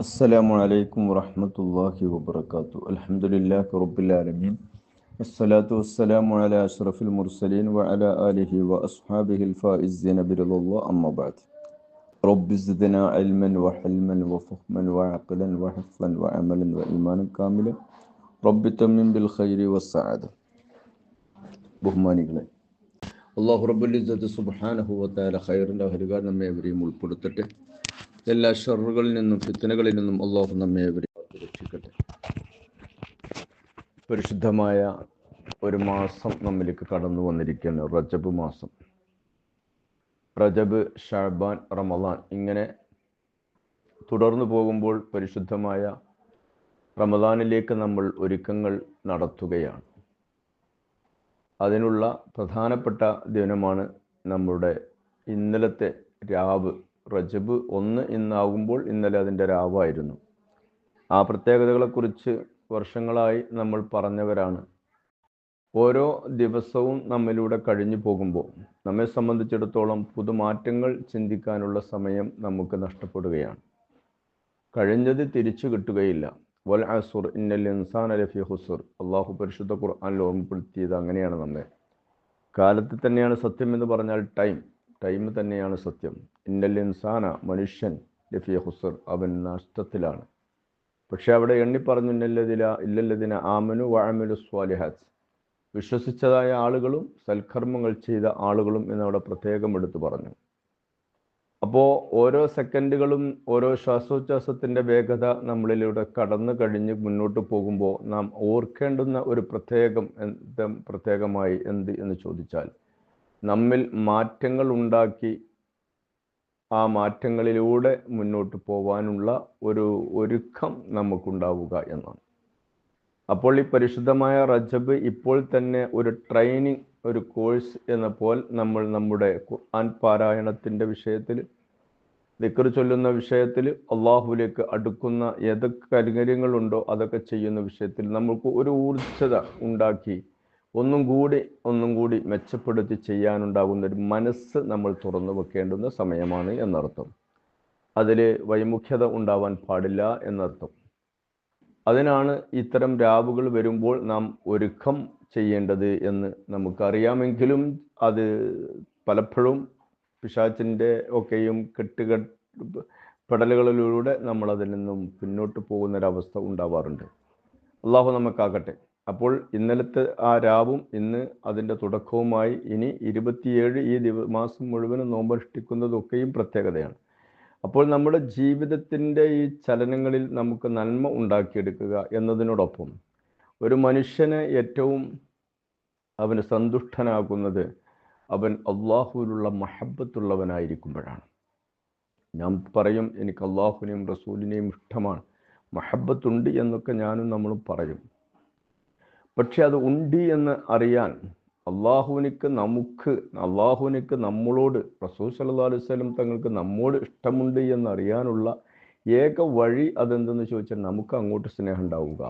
السلام عليكم ورحمة الله وبركاته الحمد لله رب العالمين الصلاة والسلام على أشرف المرسلين وعلى آله وأصحابه الفائزين برضا الله أما بعد رب زدنا علما وحلما وفهما وعقلا وحفظا وعملا وإيمانا كاملا رب تمن بالخير والسعادة ബഹുമാനികളെ അള്ളാഹു റബ്ബുലിസത്ത് സുബാനഹു വത്താല ഖൈറിൻ്റെ ഹരികാർ നമ്മെ എവരെയും ഉൾപ്പെടുത്തട്ടെ എല്ലാ ഷറുകളിൽ നിന്നും ഫിത്തനകളിൽ നിന്നും അള്ളാഹു നമ്മെ രക്ഷിക്കട്ടെ പരിശുദ്ധമായ ഒരു മാസം നമ്മിലേക്ക് കടന്നു വന്നിരിക്കുകയാണ് റജബ് മാസം. റജബ് ഷാബാൻ റമദാൻ ഇങ്ങനെ തുടർന്നു പോകുമ്പോൾ പരിശുദ്ധമായ റമദാനിലേക്ക് നമ്മൾ ഒരുക്കങ്ങൾ നടത്തുകയാണ്. അതിനുള്ള പ്രധാനപ്പെട്ട ദിനമാണ് നമ്മുടെ ഇന്നലത്തെ രാവ്. റജബ് ഒന്ന് ഇന്നാകുമ്പോൾ ഇന്നലെ അതിന്റെ രാവായിരുന്നു ആ പ്രത്യേകതകളെക്കുറിച്ച് വർഷങ്ങളായി നമ്മൾ പറഞ്ഞവരാണ്. ഓരോ ദിവസവും നമ്മിലൂടെ കഴിഞ്ഞു പോകുമ്പോൾ നമ്മെ സംബന്ധിച്ചിടത്തോളം പുതുമാറ്റങ്ങൾ ചിന്തിക്കാനുള്ള സമയം നമുക്ക് നഷ്ടപ്പെടുകയാണ്. കഴിഞ്ഞത് തിരിച്ചു കിട്ടുകയില്ല. വൽ അസുർ ഇന്നൽ ഇൻസാൻ അലഫി ഹുസുർ അള്ളാഹു പരിശുദ്ധ ഖുർആാനിൽ ഓർമ്മപ്പെടുത്തിയത് അങ്ങനെയാണ് നമ്മെ. കാലത്ത് തന്നെയാണ് സത്യം എന്ന് പറഞ്ഞാൽ ടൈം. ടൈം തന്നെയാണ് സത്യം. ഇന്നൽ ഇൻസാന മനുഷ്യൻ ലഫിയ ഹുസർ അവൻ നഷ്ടത്തിലാണ്. പക്ഷെ അവിടെ എണ്ണി പറഞ്ഞു ഇന്നല്ലതില ഇല്ലല്ലതിന ആമനു വഅമലു സ്വാലിഹാത്ത്. വിശ്വസിച്ചതായ ആളുകളും സൽക്കർമ്മങ്ങൾ ചെയ്ത ആളുകളും എന്നവിടെ പ്രത്യേകം എടുത്തു പറഞ്ഞു. അപ്പോൾ ഓരോ സെക്കൻഡുകളും ഓരോ ശ്വാസോച്ഛ്വാസത്തിന്റെ വേഗത നമ്മളിലൂടെ കടന്നു കഴിഞ്ഞ് മുന്നോട്ട് പോകുമ്പോൾ നാം ഓർക്കേണ്ടുന്ന ഒരു പ്രത്യേകം പ്രത്യേകമായി എന്ത് എന്ന് ചോദിച്ചാൽ നമ്മിൽ മാറ്റങ്ങൾ ഉണ്ടാക്കി ആ മാറ്റങ്ങളിലൂടെ മുന്നോട്ട് പോവാനുള്ള ഒരു ഒരുക്കം നമുക്കുണ്ടാവുക എന്നാണ്. അപ്പോൾ ഈ പരിശുദ്ധമായ റജബ് ഇപ്പോൾ തന്നെ ഒരു ട്രെയിനിങ് ഒരു കോഴ്സ് എന്ന പോൽ നമ്മൾ നമ്മുടെ ഖുർആൻ പാരായണത്തിന്റെ വിഷയത്തിൽ ദിക്കർ ചൊല്ലുന്ന വിഷയത്തിൽ അള്ളാഹുലേക്ക് അടുക്കുന്ന ഏതൊക്കെ കാര്യങ്ങളുണ്ടോ അതൊക്കെ ചെയ്യുന്ന വിഷയത്തിൽ നമുക്ക് ഒരു ഊർജത ഉണ്ടാക്കി ഒന്നും കൂടി ഒന്നും കൂടി മെച്ചപ്പെടുത്തി ചെയ്യാനുണ്ടാകുന്ന ഒരു മനസ്സ് നമ്മൾ തുറന്നു വെക്കേണ്ടുന്ന സമയമാണ് എന്നർത്ഥം. അതിൽ വൈമുഖ്യത ഉണ്ടാവാൻ പാടില്ല എന്നർത്ഥം. അതിനാണ് ഇത്തരം രാവുകൾ വരുമ്പോൾ നാം ഒരുക്കം ചെയ്യേണ്ടത് എന്ന് നമുക്കറിയാമെങ്കിലും അത് പലപ്പോഴും പിശാച്ചിന്റെ ഒക്കെയും കെട്ടുകെട്ട് പെടലുകളിലൂടെ നമ്മൾ അതിൽ നിന്നും പിന്നോട്ട് പോകുന്നൊരവസ്ഥ ഉണ്ടാവാറുണ്ട്. അള്ളാഹു നമുക്കാകട്ടെ അപ്പോൾ ഇന്നലത്തെ ആ രാവും ഇന്ന് അതിന്റെ തുടക്കവുമായി ഇനി ഇരുപത്തിയേഴ് ഈ ദിവ മാസം മുഴുവനും നോമ്പനുഷ്ഠിക്കുന്നതൊക്കെയും പ്രത്യേകതയാണ്. അപ്പോൾ നമ്മുടെ ജീവിതത്തിന്റെ ഈ ചലനങ്ങളിൽ നമുക്ക് നന്മ ഉണ്ടാക്കിയെടുക്കുക എന്നതിനോടൊപ്പം ഒരു മനുഷ്യനെ ഏറ്റവും അവന് സന്തുഷ്ടനാകുന്നത് അവൻ അള്ളാഹുവിലുള്ള മഹബത്തുള്ളവനായിരിക്കുമ്പോഴാണ്. ഞാൻ പറയും എനിക്ക് അള്ളാഹുവിനെയും റസൂലിനെയും ഇഷ്ടമാണ്. മഹബത്തുണ്ട് എന്നൊക്കെ ഞാനും നമ്മളും പറയും. പക്ഷെ അത് ഉണ്ട് എന്ന് അറിയാൻ അള്ളാഹുവിനിക്ക് നമുക്ക് അള്ളാഹുവിനിക്ക് നമ്മളോട് റസൂൽ സല്ലാ അലൈഹി സ്വലം തങ്ങൾക്ക് നമ്മോട് ഇഷ്ടമുണ്ട് എന്നറിയാനുള്ള ഏക വഴി അതെന്തെന്ന് ചോദിച്ചാൽ നമുക്ക് അങ്ങോട്ട് സ്നേഹം ഉണ്ടാവുക.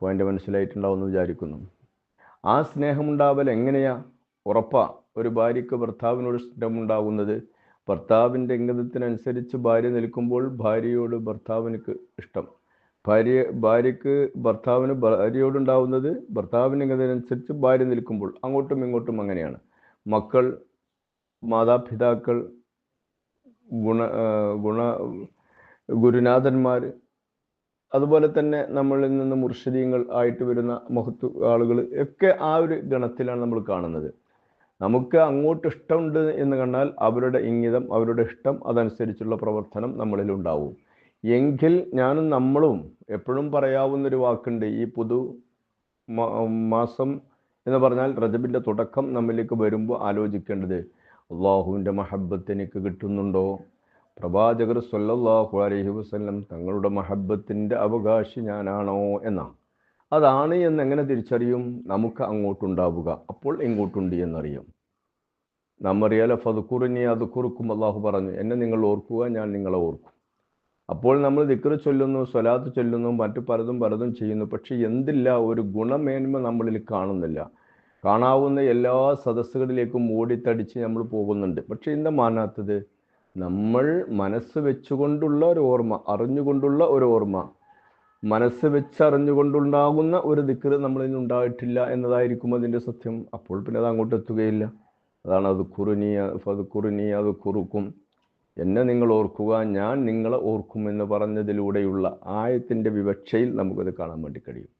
പോയിന്റ് മനസ്സിലായിട്ടുണ്ടാവുമെന്ന് വിചാരിക്കുന്നു. ആ സ്നേഹമുണ്ടാവൽ എങ്ങനെയാ? ഉറപ്പാ ഒരു ഭാര്യയ്ക്ക് ഭർത്താവിനോട് ഇഷ്ടമുണ്ടാകുന്നത് ഭർത്താവിന്റെ ഇംഗതത്തിനനുസരിച്ച് ഭാര്യ നിൽക്കുമ്പോൾ ഭാര്യയോട് ഭർത്താവിനക്ക് ഇഷ്ടം. ഭാര്യ ഭാര്യക്ക് ഭർത്താവിന് ഭാര്യയോടുണ്ടാവുന്നത് ഭർത്താവിന്റെ ഇംഗതത്തിനനുസരിച്ച് ഭാര്യ നിൽക്കുമ്പോൾ അങ്ങോട്ടും ഇങ്ങോട്ടും അങ്ങനെയാണ്. മക്കൾ മാതാപിതാക്കൾ ഗുണ ഗുണ ഗുരുനാഥന്മാർ അതുപോലെ തന്നെ നമ്മളിൽ നിന്ന് മുർഷിദീങ്ങൾ ആയിട്ട് വരുന്ന മഹത്വ ആളുകൾ ഒക്കെ ആ ഒരു ഗണത്തിലാണ് നമ്മൾ കാണുന്നത്. നമുക്ക് അങ്ങോട്ട് ഇഷ്ടമുണ്ട് എന്ന് കണ്ടാൽ അവരുടെ ഇംഗിതം അവരുടെ ഇഷ്ടം അതനുസരിച്ചുള്ള പ്രവർത്തനം നമ്മളിൽ ഉണ്ടാവും. എങ്കിൽ ഞാനും നമ്മളും എപ്പോഴും പറയാവുന്ന ഒരു വാക്കുണ്ട് ഈ പുതു മാസം എന്ന് പറഞ്ഞാൽ റജബിന്റെ തുടക്കം നമ്മിലേക്ക് വരുമ്പോൾ ആലോചിക്കേണ്ടത് അള്ളാഹുവിന്റെ മഹബത്ത് എനിക്ക് കിട്ടുന്നുണ്ടോ? പ്രവാചകർ സല്ലല്ലാഹു അലഹി വസല്ലം തങ്ങളുടെ മഹബത്തിന്റെ അവകാശി ഞാനാണോ എന്നാണ്. അതാണ് എന്ന് എങ്ങനെ തിരിച്ചറിയും? നമുക്ക് അങ്ങോട്ടുണ്ടാവുക. അപ്പോൾ ഇങ്ങോട്ടുണ്ട് എന്നറിയും. നാം അറിയാലോ ഫതുക്കുറിനി അത് കുറുക്കും അള്ളാഹു പറഞ്ഞു. എന്നെ നിങ്ങൾ ഓർക്കുക ഞാൻ നിങ്ങളെ ഓർക്കും. അപ്പോൾ നമ്മൾ ദിക്ർ ചൊല്ലുന്നു സ്വലാത്ത് ചൊല്ലുന്നു മറ്റു പലതും പലതും ചെയ്യുന്നു. പക്ഷെ എന്തില്ല ഒരു ഗുണമേന്മ നമ്മളിൽ കാണുന്നില്ല. കാണാവുന്ന എല്ലാ സദസ്സുകളിലേക്കും ഓടിത്തടിച്ച് നമ്മൾ പോകുന്നുണ്ട്. പക്ഷെ എന്താ മാനാത്തത് നമ്മൾ മനസ്സ് വെച്ചുകൊണ്ടുള്ള ഒരു ഓർമ്മ അറിഞ്ഞുകൊണ്ടുള്ള ഒരു ഓർമ്മ. മനസ്സ് വെച്ചറിഞ്ഞുകൊണ്ടുണ്ടാകുന്ന ഒരു ദിക്കറ് നമ്മളിൽ ഉണ്ടായിട്ടില്ല എന്നതായിരിക്കും അതിന്റെ സത്യം. അപ്പോൾ പിന്നെ അത് അങ്ങോട്ട് എത്തുകയില്ല. അതാണ് അത് കുറുനി അത് കുറുനി അത് കുറുക്കും. എന്നെ നിങ്ങൾ ഓർക്കുക ഞാൻ നിങ്ങളെ ഓർക്കുമെന്ന് പറഞ്ഞതിലൂടെയുള്ള ആയത്തിന്റെ വിവക്ഷയിൽ നമുക്കത് കാണാൻ വേണ്ടി കഴിയും.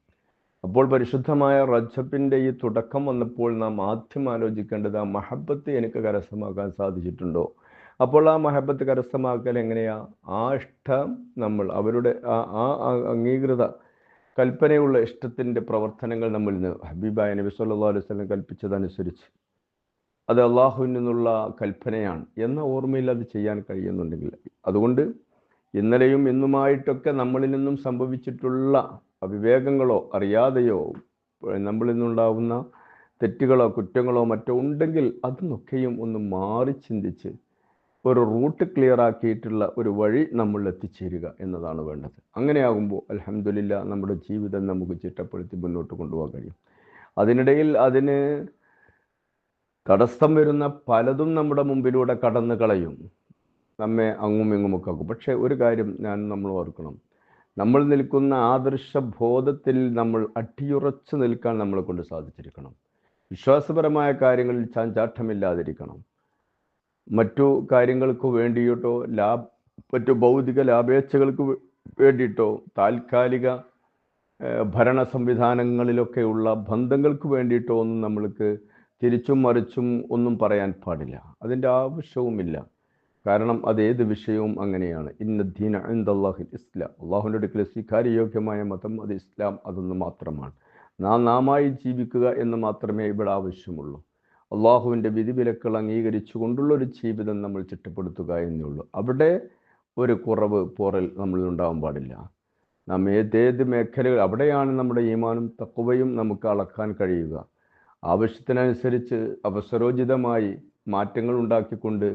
അപ്പോൾ പരിശുദ്ധമായ റജബിന്റെ ഈ തുടക്കം വന്നപ്പോൾ നാം ആദ്യം ആലോചിക്കേണ്ടത് ആ മഹബത്ത് എനിക്ക് കരസ്ഥമാക്കാൻ സാധിച്ചിട്ടുണ്ടോ? അപ്പോൾ ആ മഹബത്ത് കരസ്ഥമാക്കൽ എങ്ങനെയാ? ആ ഇഷ്ടം നമ്മൾ അവരുടെ ആ ആ അംഗീകൃത കൽപ്പനയുള്ള ഇഷ്ടത്തിന്റെ പ്രവർത്തനങ്ങൾ നമ്മളിൽ നിന്ന് ഹബീബായ നബി സല്ലാ അലൈഹി കൽപ്പിച്ചതനുസരിച്ച് അത് അള്ളാഹുവിൽ നിന്നുള്ള കൽപ്പനയാണ്. എന്ന ഓർമ്മയിൽ അത് ചെയ്യാൻ കഴിയുന്നുണ്ടെങ്കിൽ. അതുകൊണ്ട് ഇന്നലെയും ഇന്നുമായിട്ടൊക്കെ നമ്മളിൽ നിന്നും സംഭവിച്ചിട്ടുള്ള അവിവേകങ്ങളോ അറിയാതെയോ നമ്മളിൽ നിന്നുണ്ടാവുന്ന തെറ്റുകളോ കുറ്റങ്ങളോ മറ്റോ ഉണ്ടെങ്കിൽ അതിനൊക്കെയും ഒന്ന് മാറി ചിന്തിച്ച് ഒരു റൂട്ട് ക്ലിയർ ആക്കിയിട്ടുള്ള ഒരു വഴി നമ്മൾ എത്തിച്ചേരുക എന്നതാണ് വേണ്ടത്. അങ്ങനെയാകുമ്പോൾ അലഹമില്ല നമ്മുടെ ജീവിതം നമുക്ക് ചിട്ടപ്പെടുത്തി മുന്നോട്ട് കൊണ്ടുപോകാൻ കഴിയും. അതിനിടയിൽ അതിന് തടസ്സം വരുന്ന പലതും നമ്മുടെ മുമ്പിലൂടെ കടന്നു കളയും. നമ്മെ അങ്ങും ഇങ്ങുമൊക്കെ ആക്കും. പക്ഷേ ഒരു കാര്യം ഞാൻ നമ്മൾ ഓർക്കണം. നമ്മൾ നിൽക്കുന്ന ആദർശ ബോധത്തിൽ നമ്മൾ അട്ടിയുറച്ചു നിൽക്കാൻ നമ്മളെ കൊണ്ട് സാധിച്ചിരിക്കണം. വിശ്വാസപരമായ കാര്യങ്ങളിൽ ചാഞ്ചാട്ടമില്ലാതിരിക്കണം. മറ്റു കാര്യങ്ങൾക്ക് വേണ്ടിയിട്ടോ ലാഭ മറ്റു ഭൗതിക ലാഭേച്ഛകൾക്ക് വേണ്ടിയിട്ടോ താൽക്കാലിക ഭരണ സംവിധാനങ്ങളിലൊക്കെയുള്ള ബന്ധങ്ങൾക്ക് വേണ്ടിയിട്ടോ ഒന്നും നമ്മൾക്ക് തിരിച്ചും മറിച്ചും ഒന്നും പറയാൻ പാടില്ല. അതിന്റെ ആവശ്യവുമില്ല. കാരണം അത് ഏത് വിഷയവും അങ്ങനെയാണ്. ഇന്ന ദീന അള്ളാഹുൽ ഇസ്ലാം. അള്ളാഹുവിന്റെ അടുക്കൽ സ്വീകാര്യയോഗ്യമായ മതം അത് ഇസ്ലാം അതൊന്ന് മാത്രമാണ്. നാം നാമായി ജീവിക്കുക എന്ന് മാത്രമേ ഇവിടെ ആവശ്യമുള്ളൂ. അള്ളാഹുവിന്റെ വിധിവിലക്കൾ അംഗീകരിച്ചു കൊണ്ടുള്ളൊരു ജീവിതം നമ്മൾ ചിട്ടപ്പെടുത്തുക എന്നുള്ളൂ അവിടെ ഒരു കുറവ് പോറൽ നമ്മളിൽ ഉണ്ടാവാൻ പാടില്ല. നാം ഏതേത് മേഖലകൾ അവിടെയാണ് നമ്മുടെ ഈമാനും തക്കുവയും നമുക്ക് അളക്കാൻ കഴിയുക. ആവശ്യത്തിനനുസരിച്ച് അവസരോചിതമായി മാറ്റങ്ങൾ ഉണ്ടാക്കിക്കൊണ്ട്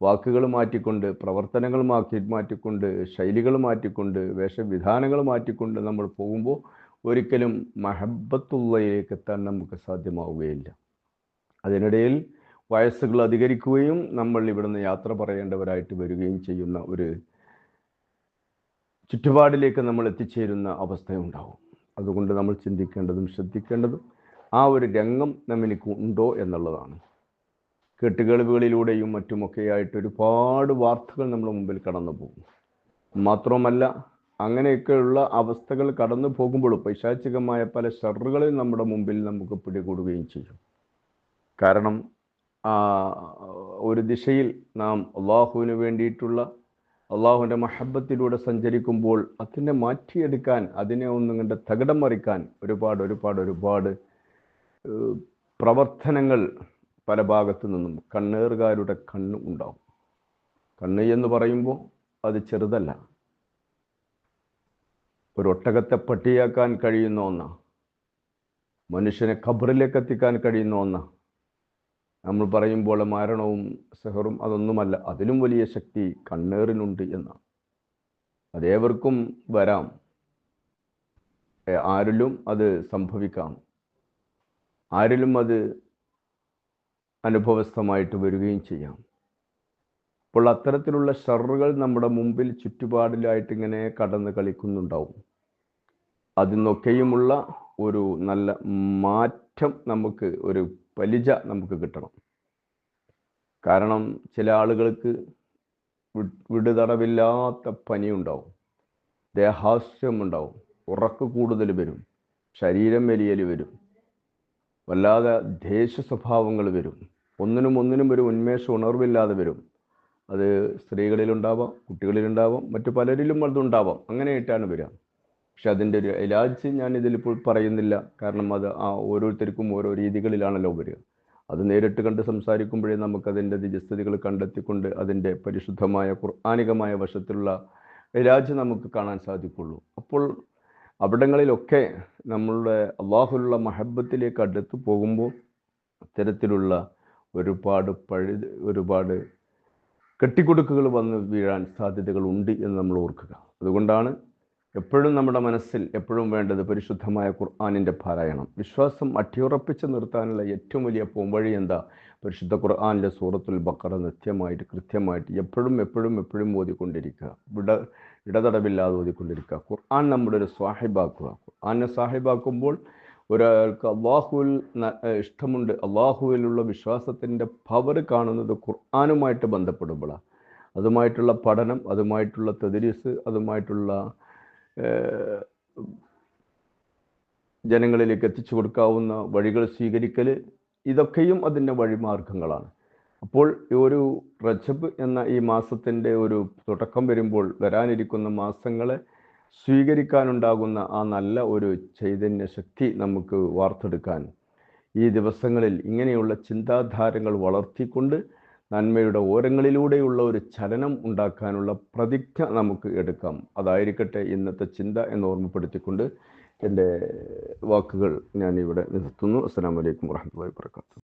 വാക്കുകൾ മാറ്റിക്കൊണ്ട് പ്രവർത്തനങ്ങൾ മാറ്റി മാറ്റിക്കൊണ്ട് ശൈലികൾ മാറ്റിക്കൊണ്ട് വേഷവിധാനങ്ങൾ മാറ്റിക്കൊണ്ട് നമ്മൾ പോകുമ്പോൾ ഒരിക്കലും മഹബത്തുള്ളയിലേക്ക് എത്താൻ നമുക്ക് സാധ്യമാവുകയില്ല. അതിനിടയിൽ വയസ്സുകൾ അധികരിക്കുകയും നമ്മൾ ഇവിടുന്ന് യാത്ര പറയേണ്ടവരായിട്ട് വരികയും ചെയ്യുന്ന ഒരു ചുറ്റുപാടിലേക്ക് നമ്മൾ എത്തിച്ചേരുന്ന അവസ്ഥയുണ്ടാവും. അതുകൊണ്ട് നമ്മൾ ചിന്തിക്കേണ്ടതും ശ്രദ്ധിക്കേണ്ടതും ആ ഒരു രംഗം നമ്മൾക്ക് ഉണ്ടോ എന്നുള്ളതാണ്. കെട്ടുകേൾവികളിലൂടെയും മറ്റുമൊക്കെയായിട്ട് ഒരുപാട് വാർത്തകൾ നമ്മുടെ മുമ്പിൽ കടന്നു പോകും. മാത്രമല്ല അങ്ങനെയൊക്കെയുള്ള അവസ്ഥകൾ കടന്നു പോകുമ്പോഴും പൈശാചികമായ പല ഷറുകളിൽ നമ്മുടെ മുമ്പിൽ നമുക്ക് പിടികൂടുകയും ചെയ്യും. കാരണം ആ ഒരു ദിശയിൽ നാം അള്ളാഹുവിന് വേണ്ടിയിട്ടുള്ള അള്ളാഹുവിന്റെ മഹബത്തിലൂടെ സഞ്ചരിക്കുമ്പോൾ അതിനെ മാറ്റിയെടുക്കാൻ അതിനെ ഒന്നും കണ്ട് തകിടം മറിക്കാൻ ഒരുപാട് ഒരുപാട് ഒരുപാട് പ്രവർത്തനങ്ങൾ പല ഭാഗത്തു നിന്നും കണ്ണേറുകാരുടെ കണ്ണ് ഉണ്ടാവും. കണ്ണ് എന്ന് പറയുമ്പോൾ അത് ചെറുതല്ല. ഒരു ഒട്ടകത്തെ പട്ടിയാക്കാൻ കഴിയുന്ന ഒന്ന. മനുഷ്യനെ ഖബറിലേക്ക് എത്തിക്കാൻ കഴിയുന്ന ഒന്ന. നമ്മൾ പറയുമ്പോൾ മരണവും സെഹറും അതൊന്നുമല്ല. അതിലും വലിയ ശക്തി കണ്ണേറിനുണ്ട് എന്നാണ് അതേവർക്കും വരാം. ആരിലും അത് സംഭവിക്കാം. ആരിലും അത് അനുഭവസ്ഥമായിട്ട് വരികയും ചെയ്യാം. അപ്പോൾ അത്തരത്തിലുള്ള ഷറുകൾ നമ്മുടെ മുമ്പിൽ ചുറ്റുപാടിലായിട്ട് ഇങ്ങനെ കടന്ന് കളിക്കുന്നുണ്ടാവും. അതിനൊക്കെയുമുള്ള ഒരു നല്ല മാറ്റം നമുക്ക് ഒരു പലിജ നമുക്ക് കിട്ടണം. കാരണം ചില ആളുകൾക്ക് വിടുതടവില്ലാത്ത പനിയുണ്ടാവും. ദേഹാസ്യം ഉണ്ടാവും. ഉറക്ക് കൂടുതൽ വരും. ശരീരം വലിയൽ വരും. വല്ലാതെ ദേഷ്യ സ്വഭാവങ്ങൾ വരും. ഒന്നിനും ഒന്നിനും ഒരു ഉന്മേഷ ഉണർവില്ലാതെ വരും. അത് സ്ത്രീകളിലുണ്ടാവാം കുട്ടികളിലുണ്ടാവാം മറ്റു പലരിലും അതുണ്ടാവാം. അങ്ങനെയായിട്ടാണ് വരിക. പക്ഷെ അതിന്റെ ഒരു ഇലാജ് ഞാൻ ഇതിലിപ്പോൾ പറയുന്നില്ല. കാരണം അത് ആ ഓരോരുത്തർക്കും ഓരോ രീതികളിലാണല്ലോ വരിക. അത് നേരിട്ട് കണ്ട് സംസാരിക്കുമ്പോഴേ നമുക്കതിന്റെ നിജസ്ഥിതികൾ കണ്ടെത്തിക്കൊണ്ട് അതിന്റെ പരിശുദ്ധമായ ഖുർആാനികമായ വശത്തിലുള്ള രാജ്യം നമുക്ക് കാണാൻ സാധിക്കുള്ളൂ. അപ്പോൾ അവിടങ്ങളിലൊക്കെ നമ്മളുടെ അള്ളാഹുലുള്ള മഹബത്തിലേക്ക് അടുത്ത് പോകുമ്പോൾ അത്തരത്തിലുള്ള ഒരുപാട് പഴു ഒരുപാട് കെട്ടിക്കൊടുക്കുകൾ വന്ന് വീഴാൻ സാധ്യതകൾ ഉണ്ട് എന്ന് നമ്മൾ ഓർക്കുക. അതുകൊണ്ടാണ് എപ്പോഴും നമ്മുടെ മനസ്സിൽ എപ്പോഴും വേണ്ടത് പരിശുദ്ധമായ ഖുർആാനിന്റെ പാരായണം. വിശ്വാസം അട്ടിയുറപ്പിച്ച് നിർത്താനുള്ള ഏറ്റവും വലിയ പോംവഴി എന്താ? പരിശുദ്ധ ഖുർആാനിലെ സൂറത്തുൽ ബക്കറ നിത്യമായിട്ട് കൃത്യമായിട്ട് എപ്പോഴും എപ്പോഴും എപ്പോഴും ഓതിക്കൊണ്ടിരിക്കുക. ഇട ഇടതടവില്ലാതെ ഓതിക്കൊണ്ടിരിക്കുക. ഖുർആൻ നമ്മുടെ ഒരു സാഹിബാക്കുക. ഖുർആനെ സാഹിബാക്കുമ്പോൾ ഒരാൾക്ക് അള്ളാഹുവിൽ ഇഷ്ടമുണ്ട്. അള്ളാഹുവിലുള്ള വിശ്വാസത്തിന്റെ പവർ കാണുന്നത് ഖുർആാനുമായിട്ട് ബന്ധപ്പെടുമ്പോഴാണ് അതുമായിട്ടുള്ള പഠനം അതുമായിട്ടുള്ള തെതിരിസ് അതുമായിട്ടുള്ള ജനങ്ങളിലേക്ക് എത്തിച്ചു കൊടുക്കാവുന്ന വഴികൾ സ്വീകരിക്കൽ ഇതൊക്കെയും അതിന്റെ വഴിമാർഗങ്ങളാണ്. അപ്പോൾ ഒരു റജബ് എന്ന ഈ മാസത്തിന്റെ ഒരു തുടക്കം വരുമ്പോൾ വരാനിരിക്കുന്ന മാസങ്ങളെ സ്വീകരിക്കാനുണ്ടാകുന്ന ആ നല്ല ഒരു ചൈതന്യ ശക്തി നമുക്ക് വാർത്തെടുക്കാൻ ഈ ദിവസങ്ങളിൽ ഇങ്ങനെയുള്ള ചിന്താധാരങ്ങൾ വളർത്തിക്കൊണ്ട് നന്മയുടെ ഓരങ്ങളിലൂടെയുള്ള ഒരു ചലനം ഉണ്ടാക്കാനുള്ള പ്രതിജ്ഞ നമുക്ക് എടുക്കാം. അതായിരിക്കട്ടെ ഇന്നത്തെ ചിന്ത എന്ന് ഓർമ്മപ്പെടുത്തിക്കൊണ്ട് എന്റെ വാക്കുകൾ ഇവിടെ നിർത്തുന്നു. അസ്സാം വലൈക്കും വാഹമത്തല്ലാ വാത്തു